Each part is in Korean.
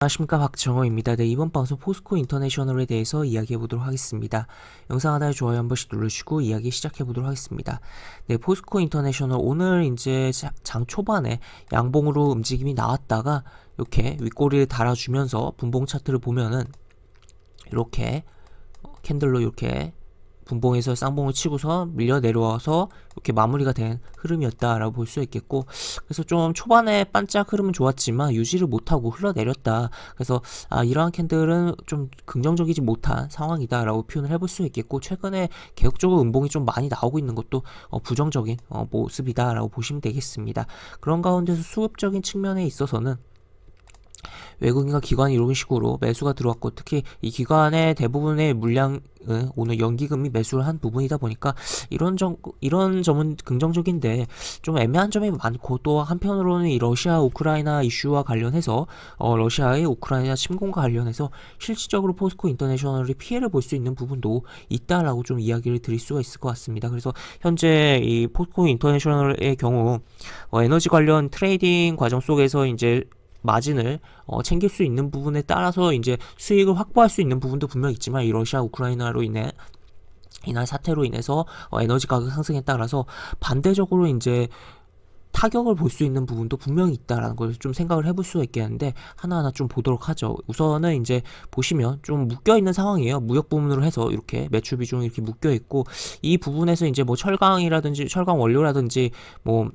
안녕하십니까 박정호입니다. 네, 이번 방송 포스코 인터내셔널에 대해서 이야기해 보도록 하겠습니다. 영상 하나에 좋아요 한 번씩 눌러주시고 이야기 시작해 보도록 하겠습니다. 네, 포스코 인터내셔널 오늘 이제 자- 장 초반에 양봉으로 움직임이 나왔다가 이렇게 윗꼬리를 달아주면서 분봉 차트를 보면은 이렇게 어, 캔들로 이렇게 분봉에서 쌍봉을 치고서 밀려 내려와서 이렇게 마무리가 된 흐름이었다라고 볼 수 있겠고 그래서 좀 초반에 반짝 흐름은 좋았지만 유지를 못하고 흘러내렸다. 그래서 아 이러한 캔들은 좀 긍정적이지 못한 상황이다라고 표현을 해볼 수 있겠고 최근에 계속적으로 음봉이 좀 많이 나오고 있는 것도 어, 부정적인 어, 모습이다라고 보시면 되겠습니다. 그런 가운데서 수급적인 측면에 있어서는 외국인과 기관이 이런 식으로 매수가 들어왔고 특히 이 기관의 대부분의 물량은 오늘 연기금이 매수를 한 부분이다 보니까 이런 점 이런 점은 긍정적인데 좀 애매한 점이 많고 또 한편으로는 이 러시아 우크라이나 이슈와 관련해서 어, 러시아의 우크라이나 침공과 관련해서 실질적으로 포스코 인터내셔널이 피해를 볼 수 있는 부분도 있다라고 좀 이야기를 드릴 수가 있을 것 같습니다. 그래서 현재 이 포스코 인터내셔널의 경우 어, 에너지 관련 트레이딩 과정 속에서 이제 마진을 어, 챙길 수 있는 부분에 따라서 이제 수익을 확보할 수 있는 부분도 분명 있지만 이 러시아 우크라이나로 인해 이날 사태로 인해서 어, 에너지 가격 상승에 따라서 반대적으로 이제 타격을 볼 수 있는 부분도 분명히 있다라는 걸 좀 생각을 해볼 수가 있겠는데 하나하나 좀 보도록 하죠. 우선은 이제 보시면 좀 묶여 있는 상황이에요. 무역 부문으로 해서 이렇게 매출 비중이 이렇게 묶여 있고 이 부분에서 이제 뭐 철강이라든지 철강 원료라든지 뭐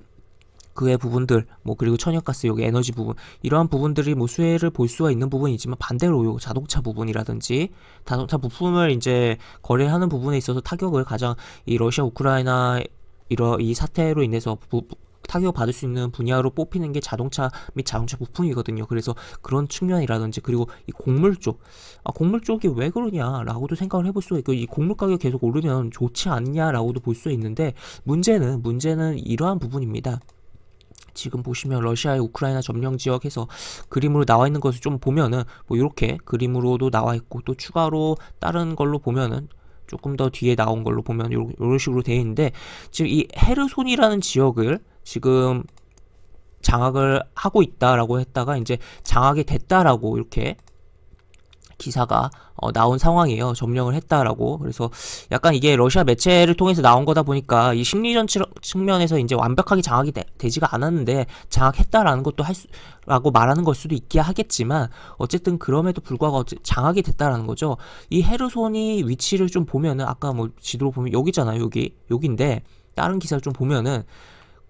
그의 부분들 뭐 그리고 천연가스 여기 에너지 부분 이러한 부분들이 뭐 수혜를 볼 수가 있는 부분이지만 반대로 요 자동차 부분이라든지 자동차 부품을 이제 거래하는 부분에 있어서 타격을 가장 이 러시아 우크라이나 이러 이 사태로 인해서 부, 부- 타격 받을 수 있는 분야로 뽑히는 게 자동차 및 자동차 부품이거든요. 그래서 그런 측면이라든지 그리고 이 곡물 쪽, 아, 곡물 쪽이 왜 그러냐라고도 생각을 해볼 수가 있고 이 곡물 가격 계속 오르면 좋지 않냐라고도 볼 수 있는데 문제는 문제는 이러한 부분입니다. 지금 보시면 러시아의 우크라이나 점령 지역에서 그림으로 나와 있는 것을 좀 보면은 뭐 이렇게 그림으로도 나와 있고 또 추가로 다른 걸로 보면은 조금 더 뒤에 나온 걸로 보면 요- 요런 식으로 되어 있는데 지금 이 헤르손이라는 지역을 지금 장악을 하고 있다라고 했다가 이제 장악이 됐다라고 이렇게 기사가 어, 나온 상황이에요. 점령을 했다라고. 그래서 약간 이게 러시아 매체를 통해서 나온 거다 보니까 이 심리전 치- 측면에서 이제 완벽하게 장악이 되, 지가 않았는데 장악했다라는 것도 할 수, 라고 말하는 걸 수도 있긴 하겠지만 어쨌든 그럼에도 불구하고 장악이 됐다라는 거죠. 이 헤르손이 위치를 좀 보면은 아까 뭐 지도로 보면 여기잖아요. 여기 여기인데 다른 기사를 좀 보면은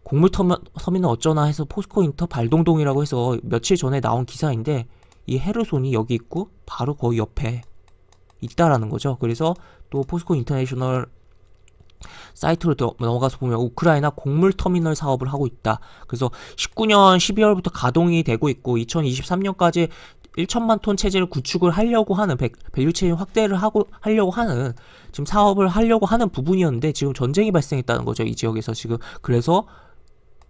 곡물 터미, 터미널 어쩌나 해서 포스코 인터 발동동이라고 해서 며칠 전에 나온 기사인데 이 헤르손이 여기 있고 바로 거기 옆에 있다라는 거죠. 그래서 또 포스코 인터내셔널 사이트로 더- 넘어가서 보면 우크라이나 곡물 터미널 사업을 하고 있다. 그래서 19년 12월부터 가동이 되고 있고 2023년까지 1천만 톤 체제를 구축을 하려고 하는 백- 밸류 체인 확대를 하고 하려고 하는 지금 사업을 하려고 하는 부분이었는데 지금 전쟁이 발생했다는 거죠. 이 지역에서 지금 그래서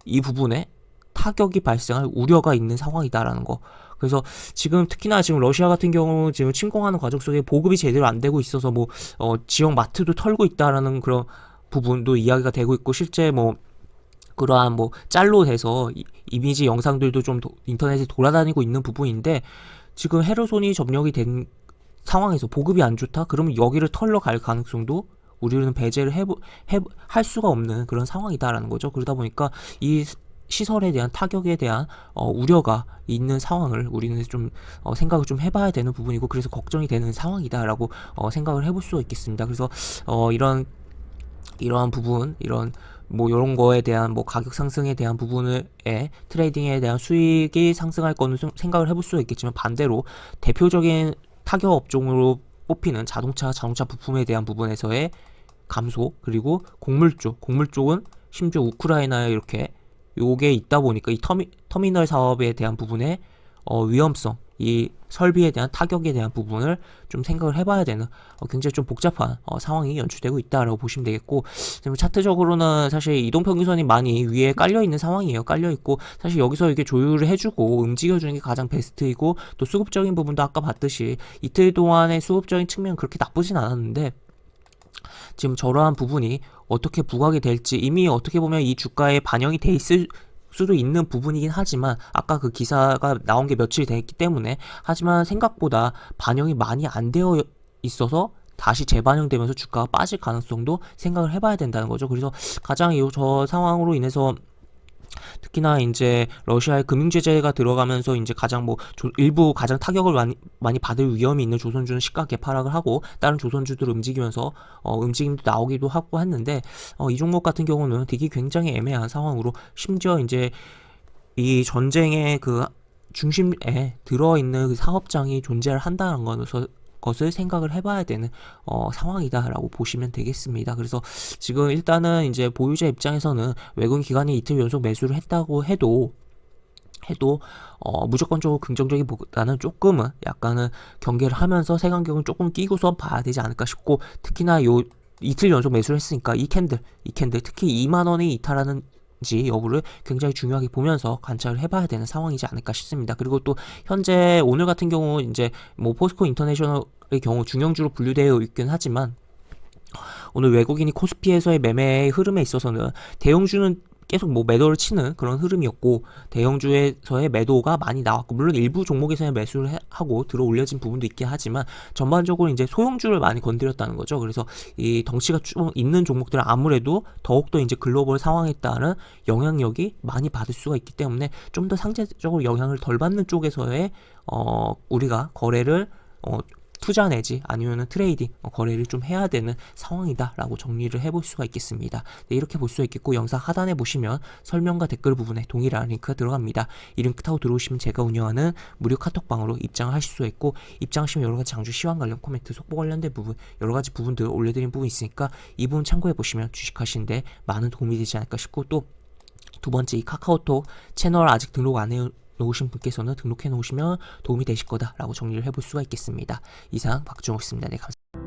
이 부분에 타격이 발생할 우려가 있는 상황이다라는 거. 그래서 지금 특히나 지금 러시아 같은 경우 지금 침공하는 과정 속에 보급이 제대로 안 되고 있어서 뭐 어, 지역 마트도 털고 있다라는 그런 부분도 이야기가 되고 있고 실제 뭐 그러한 뭐 짤로 돼서 이, 이미지 영상들도 좀 도- 인터넷에 돌아다니고 있는 부분인데 지금 헤르손이 점령이 된 상황에서 보급이 안 좋다? 그러면 여기를 털러 갈 가능성도 우리는 배제를 해보, 해, 할 수가 없는 그런 상황이다라는 거죠. 그러다 보니까 이 시설에 대한 타격에 대한 어, 우려가 있는 상황을 우리는 좀 어, 생각을 좀 해봐야 되는 부분이고 그래서 걱정이 되는 상황이다라고 어, 생각을 해볼 수 있겠습니다. 그래서 어, 이런 이러한 부분 이런 뭐 이런 거에 대한 뭐 가격 상승에 대한 부분을 에 트레이딩에 대한 수익이 상승할 거는 좀 생각을 해볼 수 있겠지만 반대로 대표적인 타격 업종으로 뽑히는 자동차 자동차 부품에 대한 부분에서의 감소 그리고 곡물 쪽 곡물 쪽은 심지어 우크라이나에 이렇게 요게 있다 보니까 이 터미, 터미널 사업에 대한 부분에 어, 위험성 이 설비에 대한 타격에 대한 부분을 좀 생각을 해봐야 되는 어, 굉장히 좀 복잡한 어, 상황이 연출되고 있다라고 보시면 되겠고 지금 차트적으로는 사실 이동평균선이 많이 위에 깔려 있는 상황이에요. 깔려 있고 사실 여기서 이게 조율을 해주고 움직여주는 게 가장 베스트이고 또 수급적인 부분도 아까 봤듯이 이틀 동안의 수급적인 측면 그렇게 나쁘진 않았는데 지금 저러한 부분이 어떻게 부각이 될지 이미 어떻게 보면 이 주가에 반영이 돼 있을 수도 있는 부분이긴 하지만 아까 그 기사가 나온 게 며칠이 됐기 때문에 하지만 생각보다 반영이 많이 안 되어 있어서 다시 재반영되면서 주가가 빠질 가능성도 생각을 해봐야 된다는 거죠. 그래서 가장 이 저 상황으로 인해서 특히나 이제 러시아의 금융 제재가 들어가면서 이제 가장 뭐 조- 일부 가장 타격을 많이, 많이 받을 위험이 있는 조선주는 시가 개파락을 하고 다른 조선주들 움직이면서 어, 움직임도 나오기도 하고 했는데 어, 이 종목 같은 경우는 되게 굉장히 애매한 상황으로 심지어 이제 이 전쟁의 그 중심에 들어있는 그 사업장이 존재를 한다는 것을 것을 생각을 해봐야 되는 어, 상황이다라고 보시면 되겠습니다. 그래서 지금 일단은 이제 보유자 입장에서는 외국인 기관이 이틀 연속 매수를 했다고 해도 해도 어, 무조건적으로 긍정적이보다는 조금은 약간은 경계를 하면서 색안경을 조금 끼고서 봐야 되지 않을까 싶고 특히나 요 이틀 연속 매수를 했으니까 이 캔들 이 캔들 특히 2만 원에 이탈하는 지 여부를 굉장히 중요하게 보면서 관찰을 해봐야 되는 상황이지 않을까 싶습니다. 그리고 또 현재 오늘 같은 경우 이제 뭐 포스코 인터내셔널의 경우 중형주로 분류되어 있긴 하지만 오늘 외국인이 코스피에서의 매매의 흐름에 있어서는 대형주는 계속 뭐 매도를 치는 그런 흐름이었고 대형주에서의 매도가 많이 나왔고 물론 일부 종목에서의 매수를 해- 하고 들어 올려진 부분도 있긴 하지만 전반적으로 이제 소형주를 많이 건드렸다는 거죠. 그래서 이 덩치가 좀 있는 종목들은 아무래도 더욱더 이제 글로벌 상황에 따른 영향력이 많이 받을 수가 있기 때문에 좀 더 상대적으로 영향을 덜 받는 쪽에서의 어 우리가 거래를 어 투자 내지 아니면은 트레이딩 어, 거래를 좀 해야 되는 상황이다라고 정리를 해볼 수가 있겠습니다. 네, 이렇게 볼 수가 있겠고 영상 하단에 보시면 설명과 댓글 부분에 동일한 링크가 들어갑니다. 이 링크 타고 들어오시면 제가 운영하는 무료 카톡방으로 입장을 하실 수가 있고 입장하시면 여러 가지 장주 시황 관련 코멘트, 속보 관련된 부분 여러 가지 부분들 올려드린 부분 있으니까 이 부분 참고해 보시면 주식하시는데 많은 도움이 되지 않을까 싶고 또두 번째 이 카카오톡 채널 아직 등록 안 해 놓으신 분께서는 등록해 놓으시면 도움이 되실 거다라고 정리를 해볼 수가 있겠습니다. 이상 박준호였습니다. 네, 감사합니다.